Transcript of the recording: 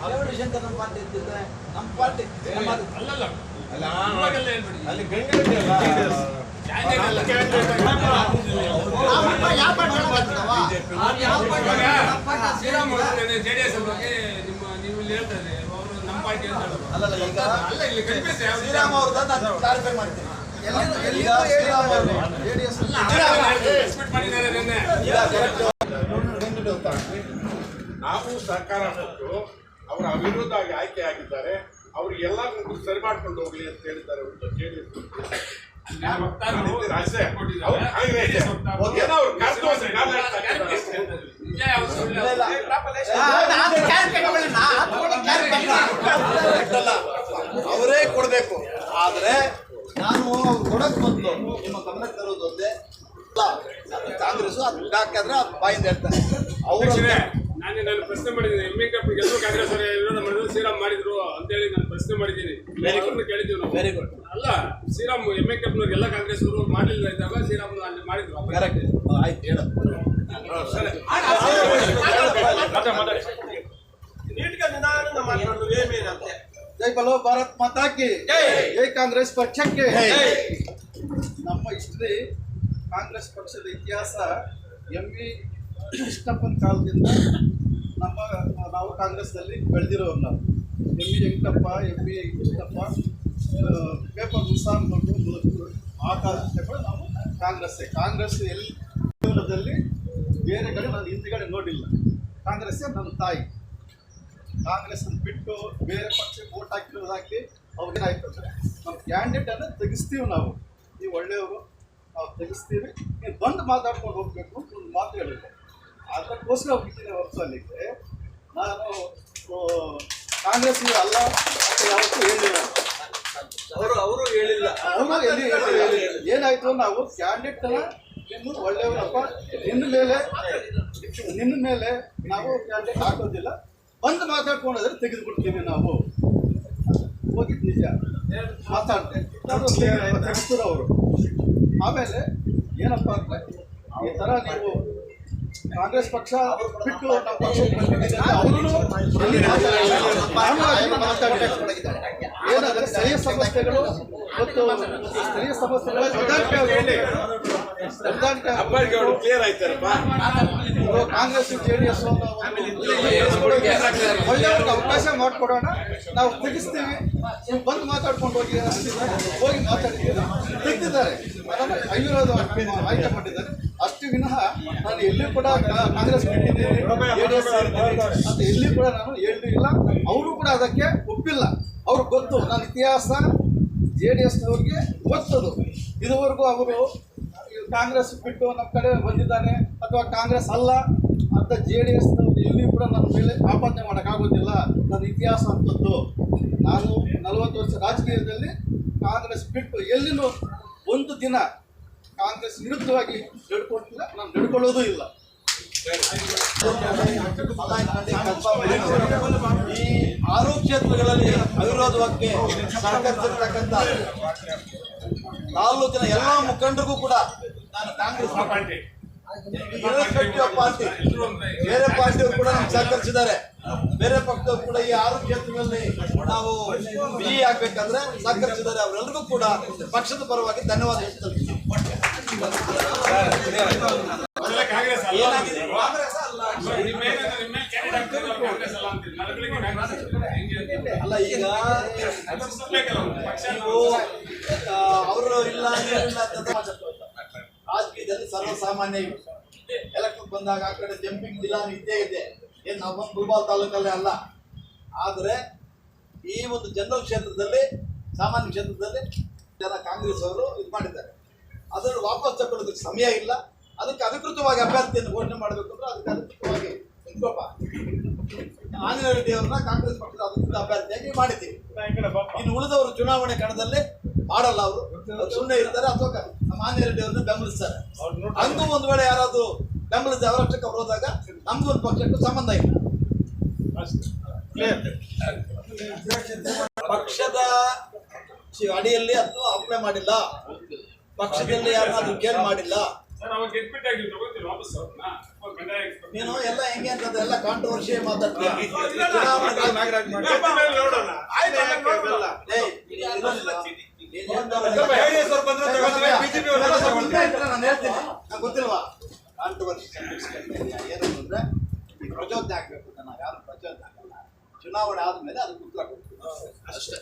ಶಂಕರ್ ನಮ್ಮ ಪಾರ್ಟಿ ಇದ್ದಿದ್ರೆ ನಮ್ಮ ಪಾರ್ಟಿ ಅಲ್ಲಲ್ಲ ಅಲ್ಲ ಅಲ್ಲಿ ಗಂಗರೆಡ್ಡಿ ಅಲ್ಲ candidate Shriram J D S ಬಗ್ಗೆ ನಿಮ್ಮ ನೀವು ಇಲ್ಲಿ ಹೇಳ್ತಾ ಇದ್ದೀರಿ ಅವರು ನಮ್ಮ ಪಾರ್ಟಿ ಅಂತ ಹೇಳೋದು. ಅಲ್ಲಲ್ಲ ಈಗ ಅಲ್ಲ ಇಲ್ಲಿ? ಶ್ರೀರಾಮ್ ಅವ್ರದ್ದು ನಾನು ಕ್ಲಾರಿಫೈ ಮಾಡ್ತೀನಿ ಈಗ ಶ್ರೀರಾಮ್ ಅವರು ಜೆಡಿಎಸ್ ಅಲ್ಲ, ಮಾಡಿದ್ದಾರೆ ನಿನ್ನೆ. ನಾವು ಸರ್ಕಾರ ಕೊಟ್ಟು ಅವರ ಅವಿರೋಧವಾಗಿ ಆಯ್ಕೆ ಆಗಿದ್ದಾರೆ. ಎಲ್ಲ ಸರಿ ಮಾಡ್ಕೊಂಡು ಹೋಗ್ಲಿ ಅಂತ ಹೇಳಿದ್ದಾರೆ ಒಂದು ಅವ್ರು ಅವರೇ ಕೊಡಬೇಕು. ಆದ್ರೆ ನಾನು ಅವ್ರು ಕೊಡಕ್ ಬಂದು ನಿಮ್ಮ ಗಮನಕ್ಕೆ ತರೋದು ಒಂದೇ ಕಾಂಗ್ರೆಸ್ ಅದು ಹಾಕಿದ್ರೆ ಅದು ಬಾಯಿಂದ ಹೇಳ್ತಾರೆ. ಅವರು ನಾನು ನಾನು ಪ್ರಶ್ನೆ ಮಾಡಿದ್ದೀನಿ. ಎಂ ಕಪ್ ಗೆಲ್ಲುವ ಕಾಂಗ್ರೆಸ್ ಅವರೇ ವಿರೋಧ ಮಾಡಿದ್ರು ಶ್ರೀರಾಮ್ ಮಾಡಿದ್ರು ಅಂತೇಳಿ ನಾನು ಪ್ರಶ್ನೆ ಮಾಡಿದ್ದೀನಿ. ಅವ್ರನ್ನ ಕೇಳಿದ್ದೀವಿ ನಾವು. ವೆರಿ ಗುಡ್ ಅಲ್ಲ ಶ್ರೀರಾಮ್ ಎಂ ಎ ಕಪ್ನವ್ರು ಎಲ್ಲ ಕಾಂಗ್ರೆಸ್ ಅವರು ಮಾಡಲಿಲ್ಲ ಇದ್ದಾಗ ಶ್ರೀರಾಮ್ ಅಲ್ಲಿ ಮಾಡಿದ್ರು. ಕರೆಕ್ಟ್ ಆಯ್ತು ಹೇಳೋದು ಜೈ ಬಲೋ ಭಾರತ್ ಮಾತಾಕಿ. ಜೈ. ಕಾಂಗ್ರೆಸ್ ಪಕ್ಷಕ್ಕೆ. ನಮ್ಮ ಹಿಸ್ಟ್ರಿ ಕಾಂಗ್ರೆಸ್ ಪಕ್ಷದ ಇತಿಹಾಸ ಎಂ ವಿ ಕೃಷ್ಣಪ್ಪನ ಕಾಲದಿಂದ ನಮ್ಮ, ನಾವು ಕಾಂಗ್ರೆಸ್ನಲ್ಲಿ ಬೆಳೆದಿರೋರು ನಾವು. M B Venkatappa M V Krishnappa paper ಮುಸಾಮ್ಗಳು ಕೊಟ್ಟು ಆ ಕಾಲದಿಂದ ಕೂಡ ನಾವು ಕಾಂಗ್ರೆಸ್ಸೇ. ಕಾಂಗ್ರೆಸ್ ಎಲ್ಲಿ ಜೀವನದಲ್ಲಿ ಬೇರೆ ಕಡೆ ನಾನು ಹಿಂದ್ಗಡೆ ನೋಡಿಲ್ಲ. ಕಾಂಗ್ರೆಸ್ಸೇ ನನ್ನ ತಾಯಿ. ಕಾಂಗ್ರೆಸ್ ಬಿಟ್ಟು ಬೇರೆ ಪಕ್ಷಕ್ಕೆ ವೋಟ್ ಹಾಕಿರೋದಾಗಲಿ ಅವ್ರಿಗೇನಾಯ್ತು ಅಂದರೆ ನಮ್ಮ ಕ್ಯಾಂಡಿಡೇಟನ್ನು ತೆಗೆಸ್ತೀವಿ ನಾವು. ನೀವು ಒಳ್ಳೆಯವರು, ನಾವು ತೆಗಿಸ್ತೀವಿ. ನೀವು ಬಂದು ಮಾತಾಡ್ಕೊಂಡು ಹೋಗಬೇಕು ಒಂದು ಮಾತು ಹೇಳಿದೆ ಅದಕ್ಕೋಸ್ಕರ ಹೋಗ್ತೀನಿ ಹೊರತು ಅಲ್ಲಿಗೆ ನಾನು ಕಾಂಗ್ರೆಸ್ ಅಲ್ಲ ಅಂತ ಯಾವತ್ತೂ ಹೇಳಿಲ್ಲ. ಅವರು ಅವರು ಹೇಳಿಲ್ಲ. ಅವರು ಎಲ್ಲಿ ಹೇಳಿಲ್ಲ. ಏನಾಯ್ತು ನಾವು ಕ್ಯಾಂಡಿಡೇಟ್ ಇನ್ನು ಒಳ್ಳೆಯವರಪ್ಪ ನಿನ್ನ ಮೇಲೆ ನಿನ್ನ ಮೇಲೆ ನಾವು ಕ್ಯಾಂಡಿಡೇಟ್ ಹಾಕೋದಿಲ್ಲ. ಬಂದು ಮಾತಾಡ್ಕೊಂಡಾದ್ರೆ ತೆಗೆದುಕೊಡ್ತೀವಿ ನಾವು. ಹೋಗಿದ್ದು ನಿಜ. ಮಾತಾಡ್ತೆ ಅವರು. ಆಮೇಲೆ ಏನಪ್ಪ ಅಂದ್ರೆ ಈ ಥರ ನೀವು ಕಾಂಗ್ರೆಸ್ ಪಕ್ಷ ಬಿಟ್ಟು ನಮ್ಮ ಸ್ಥಳೀಯ ಸಮಸ್ಯೆಗಳು ಮತ್ತು ಸ್ಥಳೀಯ ಸಮಸ್ಯೆಗಳ ಕಾಂಗ್ರೆಸ್ ಜೆ ಡಿ ಎಸ್ ಒಳ್ಳೆಯವ್ರಿಗೆ ಅವಕಾಶ ಮಾಡಿಕೊಡೋಣ. ನಾವು ತೆಗಿಸ್ತೀವಿ ನೀವು ಬಂದು ಮಾತಾಡ್ಕೊಂಡು ಹೋಗಿ ಹೋಗಿ ಮಾತಾಡ್ತೀವಿ ತೆಗ್ದಿದ್ದಾರೆ ಅದನ್ನು ಐದು ಆಯ್ಕೆ ಮಾಡಿದ್ದಾರೆ. ಅಷ್ಟು ವಿನಃ ಎಲ್ಲಿ ಕೂಡ ಕಾಂಗ್ರೆಸ್ ಬಿಟ್ಟಿದ್ದೀನಿ ಅಂತ ಎಲ್ಲಿ ಕೂಡ ನಾನು ಹೇಳಿಲ್ಲ ಅವರು ಕೂಡ ಅದಕ್ಕೆ ಒಪ್ಪಿಲ್ಲ. ಅವ್ರಿಗೆ ಗೊತ್ತು ನನ್ನ ಇತಿಹಾಸ ಜೆ ಡಿ ಎಸ್ನವ್ರಿಗೆ ಗೊತ್ತದು. ಇದುವರೆಗೂ ಅವರು ಕಾಂಗ್ರೆಸ್ ಬಿಟ್ಟು ನಮ್ಮ ಕಡೆ ಬಂದಿದ್ದಾನೆ ಅಥವಾ ಕಾಂಗ್ರೆಸ್ ಅಲ್ಲ ಅಂತ ಜೆ ಡಿ ಎಸ್ನವ್ರು ಎಲ್ಲಿ ಕೂಡ ನನ್ನ ಮೇಲೆ ಆಪಾದನೆ ಮಾಡೋಕ್ಕಾಗೋದಿಲ್ಲ. ನನ್ನ ಇತಿಹಾಸ ಅಂತದ್ದು ನಾನು ನಲವತ್ತು ವರ್ಷ ರಾಜಕೀಯದಲ್ಲಿ ಕಾಂಗ್ರೆಸ್ ಬಿಟ್ಟು ಎಲ್ಲಿನೂ ಒಂದು ದಿನ ಕಾಂಗ್ರೆಸ್ ವಿರುದ್ಧವಾಗಿ ನಡ್ಕೊಳ್ತಿಲ್ಲ ನಾನು ನಡ್ಕೊಳ್ಳೋದು ಇಲ್ಲ. ಈ ಆರು ಕ್ಷೇತ್ರಗಳಲ್ಲಿ ಅವಿರೋಧವಾಗಿ ಸಹಕರಿಸಿರ್ತಕ್ಕಂಥ ತಾಲೂಕಿನ ಎಲ್ಲ ಮುಖಂಡರಿಗೂ ಕೂಡ ನಾನು ಕಾಂಗ್ರೆಸ್ ಪಾರ್ಟಿ, ಬೇರೆ ಪಾರ್ಟಿಯವರು ಕೂಡ ನಮ್ಗೆ ಸಹಕರಿಸಿದ್ದಾರೆ. ಬೇರೆ ಪಕ್ಷದವರು ಕೂಡ ಈ ಆರು ಕ್ಷೇತ್ರಗಳಲ್ಲಿ ನಾವು ಬಿಜಿ ಆಗ್ಬೇಕಂದ್ರೆ ಸಹಕರಿಸಿದ್ದಾರೆ. ಅವರೆಲ್ಲರಿಗೂ ಕೂಡ ಪಕ್ಷದ ಪರವಾಗಿ ಧನ್ಯವಾದ ಕಾಂಗ್ರೆಸ್ ಅಲ್ಲ ನಿಮ್ಮ ನಿಮ್ಮ ಈಗ ಅವರು ಇಲ್ಲ ರಾಜಕೀಯದಲ್ಲಿ ಸರ್ವಸಾಮಾನ್ಯ ಸಾಮಾನ್ಯ ಎಲೆಕ್ಷನ್ ಬಂದಾಗ ಆ ಕಡೆ ಜಂಪಿಂಗ್ ಜಿಲ್ಲಾ ಇದ್ದೇ ಇದೆ ಏನು ಬಂದು ಗುಲ್ಬಾಲ್ ತಾಲೂಕಲ್ಲೇ ಅಲ್ಲ ಆದರೆ ಈ ಒಂದು ಜನರಲ್ ಕ್ಷೇತ್ರದಲ್ಲಿ, ಸಾಮಾನ್ಯ ಕ್ಷೇತ್ರದಲ್ಲಿ ಜನ ಕಾಂಗ್ರೆಸ್ ಅವರು ಇದು ಮಾಡಿದ್ದಾರೆ. ಅದನ್ನು ವಾಪಸ್ ತಗೊಳ್ಳೋದಕ್ಕೆ ಸಮಯ ಇಲ್ಲ. ಅದಕ್ಕೆ ಅಧಿಕೃತವಾಗಿ ಅಭ್ಯರ್ಥಿಯನ್ನು ಘೋಷಣೆ ಮಾಡಬೇಕು ಅಂದ್ರೆ ಅದಕ್ಕೆ ಅಧಿಕೃತವಾಗಿ ಆಂಜನೇಯ ರೆಡ್ಡಿ ಅವರನ್ನ ಕಾಂಗ್ರೆಸ್ ಪಕ್ಷದ ಅಧಿಕೃತ ಅಭ್ಯರ್ಥಿಯಾಗಿ ಮಾಡಿದ್ದೀವಿ. ಇನ್ನು ಉಳಿದವರು ಚುನಾವಣೆ ಕಣದಲ್ಲೇ ಮಾಡಲ್ಲ ಅವರು. ಸುಮ್ಮನೆ ಇರ್ತಾರೆ ಅಥವಾ ನಮ್ಮ ಆಂಜನೇಯ ರೆಡ್ಡಿ ಅವ್ರನ್ನ ಬೆಂಬಲಿಸ್ತಾರೆ. ಹಂಗೂ ಒಂದು ವೇಳೆ ಯಾರಾದ್ರೂ ಬೆಂಬಲಿಸಿದ ಅವರಷ್ಟಕ್ಕೆ ಅವ್ರು ಹೋದಾಗ ನಮ್ದು ಒಂದು ಪಕ್ಷಕ್ಕೂ ಸಂಬಂಧ ಇಲ್ಲ. ಪಕ್ಷದ ಅಡಿಯಲ್ಲಿ ಅದು ಅಪ್ಲೈ ಮಾಡಿಲ್ಲ. ಪಕ್ಷದಲ್ಲಿ ಅದು ಕೇರ್ ಮಾಡಿಲ್ಲ ನೀನು ಎಲ್ಲ ಹೆಂಗೆ ಅಂತ ಎಲ್ಲ ಕಾಂಟ್ರವರ್ಸಿ ಮಾತಾಡ್ತೀಯ ನೀನ್ ಹೇಳ್ತೀನಿ ನಂಗೆ ಗೊತ್ತಿಲ್ವಾ ಕಾಂಟ್ರವರ್ಷಿ ಏನು ಅಂದ್ರೆ ಈ ಪ್ರಚೋದನೆ ಆಗ್ಬೇಕು ನಾನು ಯಾರು ಪ್ರಚೋದನೆ ಆಗಲ್ಲ ಚುನಾವಣೆ ಆದ್ಮೇಲೆ ಅದಕ್ಕೆ ಉತ್ತರ ಕೊಡ್ತೀನಿ ಅಷ್ಟೇ